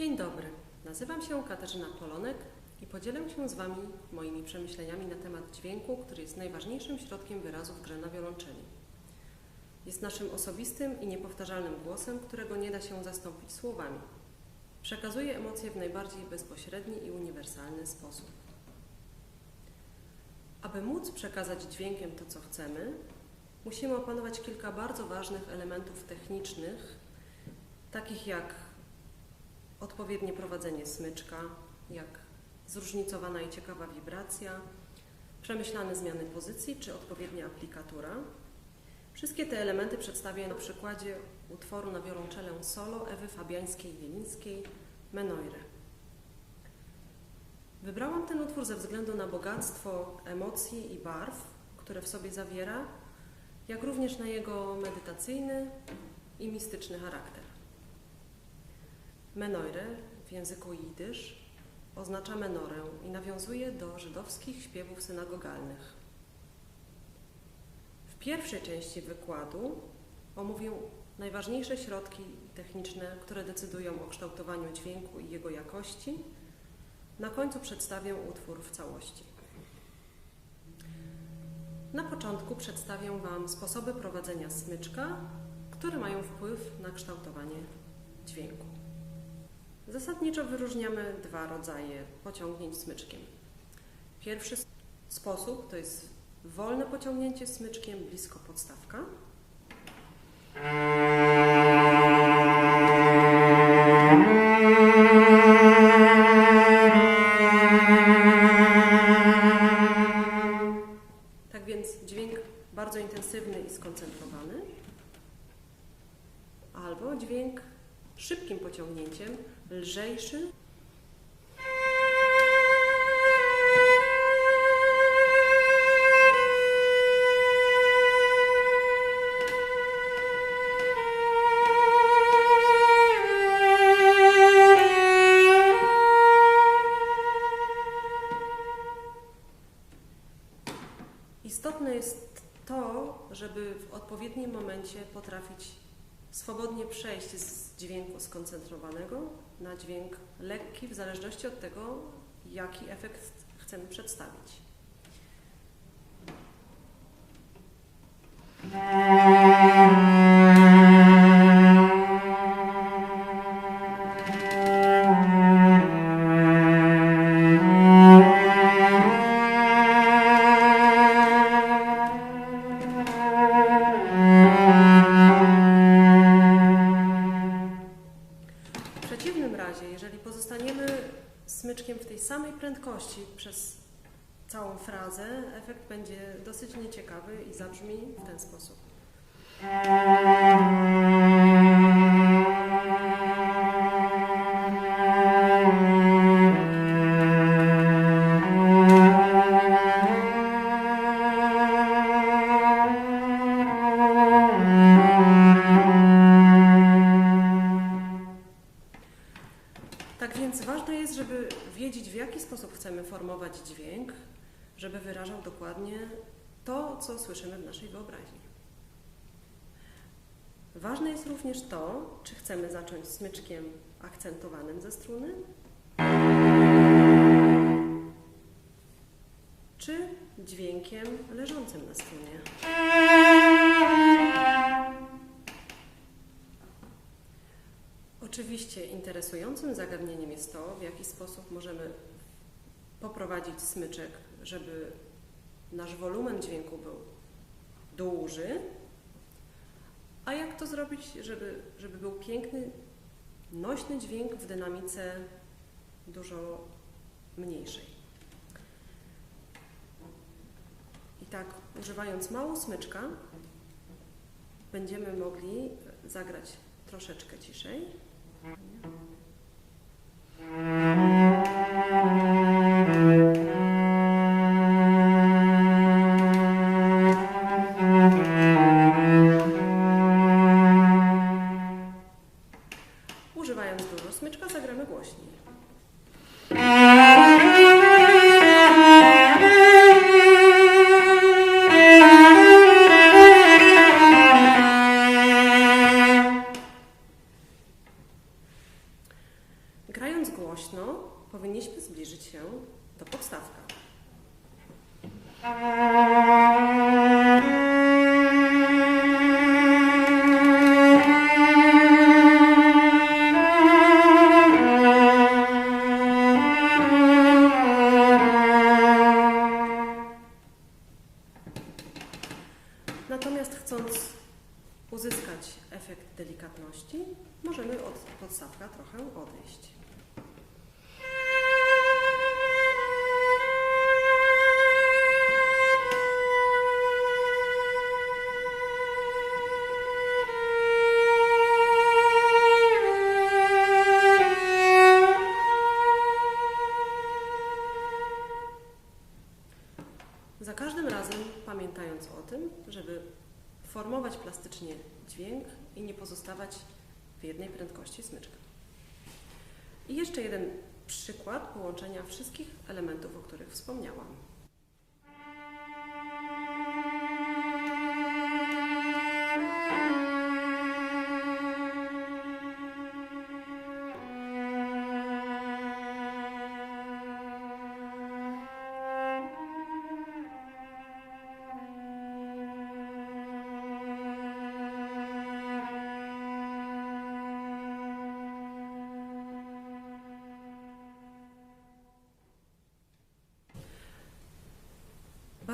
Dzień dobry, nazywam się Katarzyna Polonek i podzielę się z Wami moimi przemyśleniami na temat dźwięku, który jest najważniejszym środkiem wyrazu w grze na wiolonczeli. Jest naszym osobistym i niepowtarzalnym głosem, którego nie da się zastąpić słowami. Przekazuje emocje w najbardziej bezpośredni i uniwersalny sposób. Aby móc przekazać dźwiękiem to, co chcemy, musimy opanować kilka bardzo ważnych elementów technicznych, takich jak odpowiednie prowadzenie smyczka, jak zróżnicowana i ciekawa wibracja, przemyślane zmiany pozycji czy odpowiednia aplikatura. Wszystkie te elementy przedstawię na przykładzie utworu na wiolonczelę solo Ewy Fabiańskiej-Jelińskiej Menoire. Wybrałam ten utwór ze względu na bogactwo emocji i barw, które w sobie zawiera, jak również na jego medytacyjny i mistyczny charakter. Menoire w języku jidysz oznacza menorę i nawiązuje do żydowskich śpiewów synagogalnych. W pierwszej części wykładu omówię najważniejsze środki techniczne, które decydują o kształtowaniu dźwięku i jego jakości. Na końcu przedstawię utwór w całości. Na początku przedstawię Wam sposoby prowadzenia smyczka, które mają wpływ na kształtowanie dźwięku. Zasadniczo wyróżniamy dwa rodzaje pociągnięć smyczkiem. Pierwszy sposób to jest wolne pociągnięcie smyczkiem blisko podstawka. Tak więc dźwięk bardzo intensywny i skoncentrowany, albo dźwięk szybkim pociągnięciem, lżejszy. Istotne jest to, żeby w odpowiednim momencie potrafić swobodnie przejść z dźwięku skoncentrowanego na dźwięk lekki, w zależności od tego, jaki efekt chcemy przedstawić. Frazę, efekt będzie dosyć nieciekawy i zabrzmi w ten sposób. Żeby wyrażał dokładnie to, co słyszymy w naszej wyobraźni. Ważne jest również to, czy chcemy zacząć smyczkiem akcentowanym ze struny, czy dźwiękiem leżącym na strunie. Oczywiście interesującym zagadnieniem jest to, w jaki sposób możemy poprowadzić smyczek, żeby nasz wolumen dźwięku był duży, a jak to zrobić, żeby, żeby był piękny, nośny dźwięk w dynamice dużo mniejszej. I tak, używając mało smyczka, będziemy mogli zagrać troszeczkę ciszej. To podstawka. Jeszcze jeden przykład połączenia wszystkich elementów, o których wspomniałam.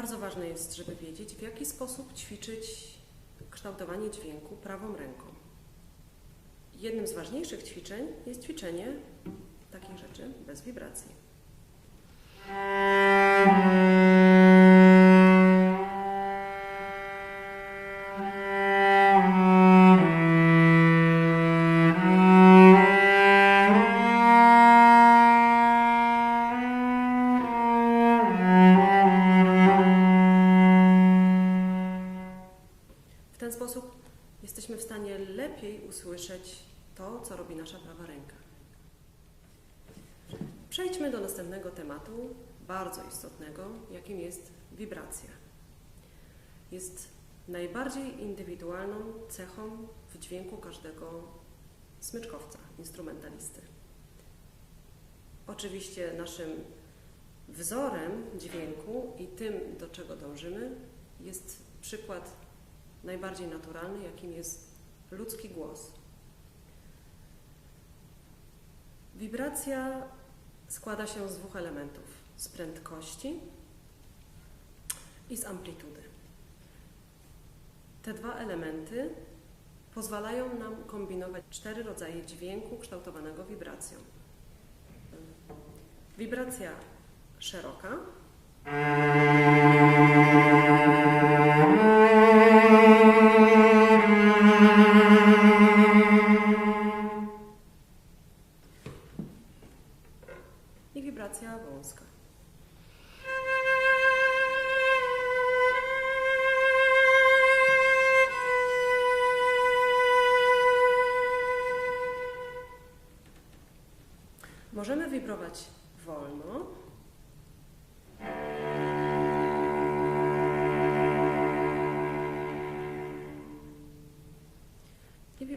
Bardzo ważne jest, żeby wiedzieć, w jaki sposób ćwiczyć kształtowanie dźwięku prawą ręką. Jednym z ważniejszych ćwiczeń jest ćwiczenie takich rzeczy bez wibracji. Ten sposób jesteśmy w stanie lepiej usłyszeć to, co robi nasza prawa ręka. Przejdźmy do następnego tematu, bardzo istotnego, jakim jest wibracja. Jest najbardziej indywidualną cechą w dźwięku każdego smyczkowca, instrumentalisty. Oczywiście naszym wzorem dźwięku i tym, do czego dążymy, jest przykład najbardziej naturalny, jakim jest ludzki głos. Wibracja składa się z dwóch elementów: z prędkości i z amplitudy. Te dwa elementy pozwalają nam kombinować cztery rodzaje dźwięku kształtowanego wibracją. Wibracja szeroka,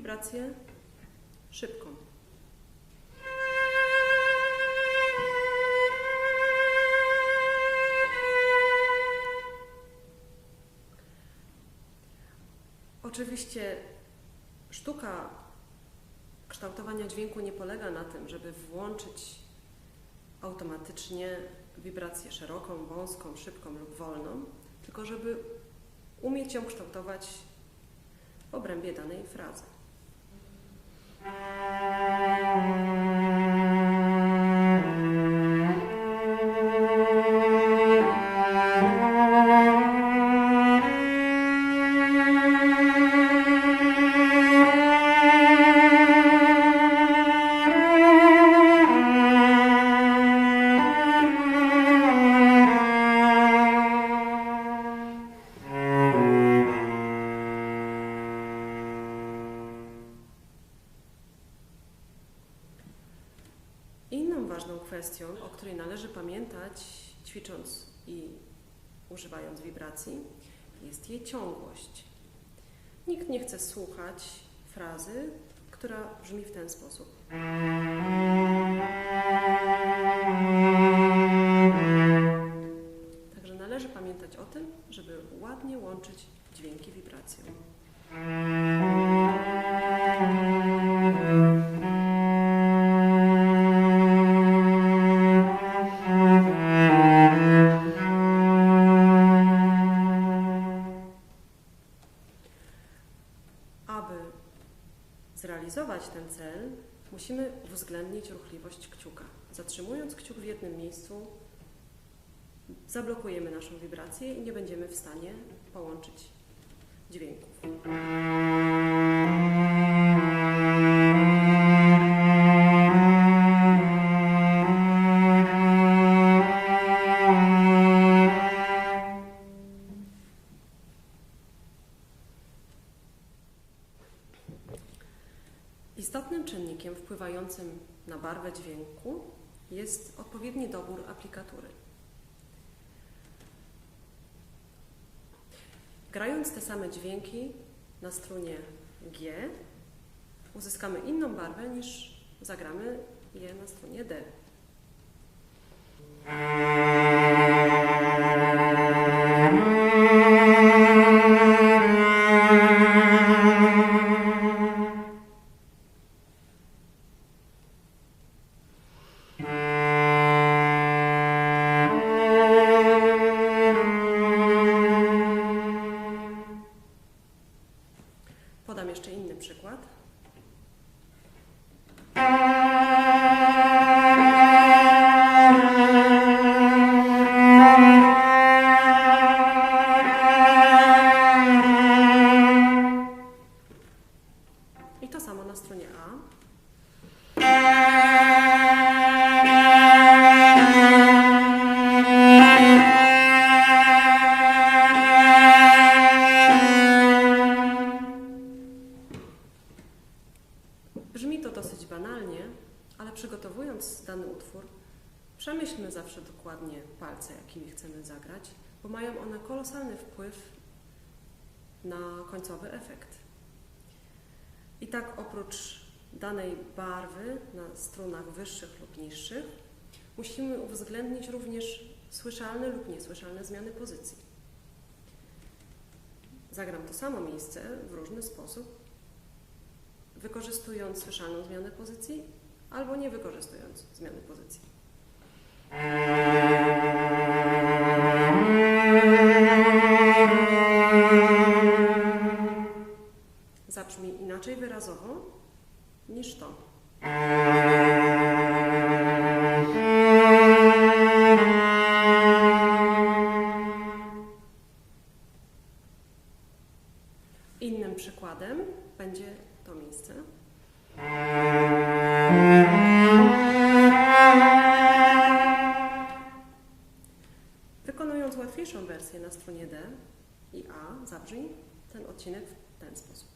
wibrację szybką. Oczywiście sztuka kształtowania dźwięku nie polega na tym, żeby włączyć automatycznie wibrację szeroką, wąską, szybką lub wolną, tylko żeby umieć ją kształtować w obrębie danej frazy. Chce słuchać frazy, która brzmi w ten sposób. Także należy pamiętać o tym, żeby ładnie łączyć dźwięki wibracją. Ten cel, musimy uwzględnić ruchliwość kciuka. Zatrzymując kciuk w jednym miejscu, zablokujemy naszą wibrację i nie będziemy w stanie połączyć dźwięków. Istotnym czynnikiem wpływającym na barwę dźwięku jest odpowiedni dobór aplikatury. Grając te same dźwięki na strunie G, uzyskamy inną barwę niż zagramy je na strunie D. jakimi chcemy zagrać, bo mają one kolosalny wpływ na końcowy efekt. I tak oprócz danej barwy na strunach wyższych lub niższych, musimy uwzględnić również słyszalne lub niesłyszalne zmiany pozycji. Zagram to samo miejsce w różny sposób, wykorzystując słyszalną zmianę pozycji albo nie wykorzystując zmiany pozycji. Zabrzmi inaczej wyrazowo niż to. Innym przykładem będzie to miejsce. Łatwiejszą wersję na stronie D i A, zabrzmi ten odcinek w ten sposób.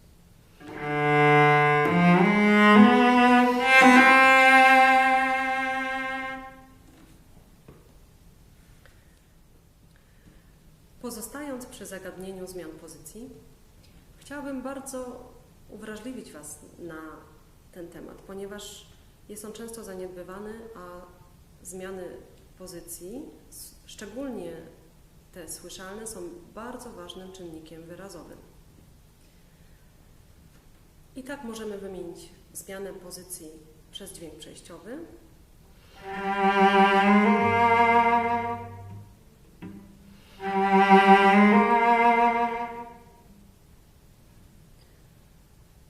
Pozostając przy zagadnieniu zmian pozycji, chciałabym bardzo uwrażliwić Was na ten temat, ponieważ jest on często zaniedbywany, a zmiany pozycji, szczególnie te słyszalne, są bardzo ważnym czynnikiem wyrazowym. I tak możemy wymienić zmianę pozycji przez dźwięk przejściowy.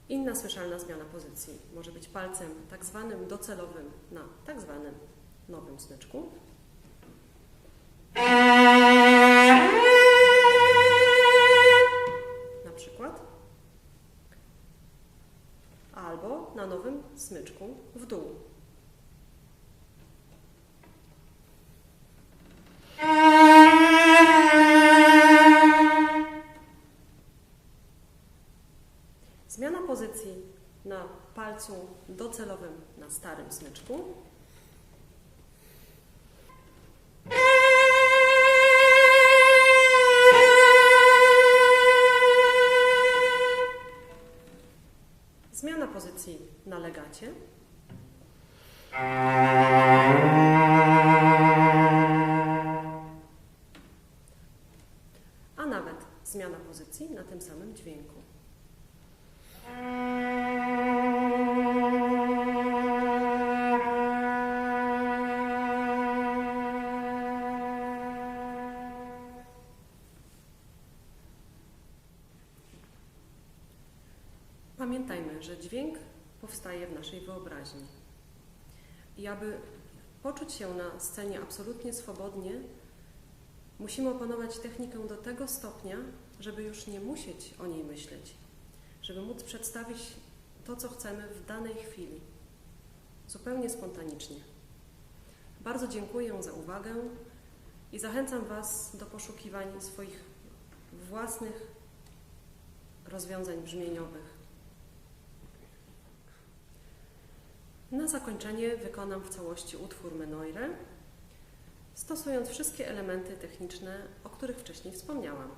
Inna słyszalna zmiana pozycji może być palcem tak zwanym docelowym na tak zwanym nowym smyczku. Na starym smyczku. Pamiętajmy, że dźwięk powstaje w naszej wyobraźni. I aby poczuć się na scenie absolutnie swobodnie, musimy opanować technikę do tego stopnia, żeby już nie musieć o niej myśleć, żeby móc przedstawić to, co chcemy w danej chwili, zupełnie spontanicznie. Bardzo dziękuję za uwagę i zachęcam Was do poszukiwań swoich własnych rozwiązań brzmieniowych. Na zakończenie wykonam w całości utwór Menoire, stosując wszystkie elementy techniczne, o których wcześniej wspomniałam.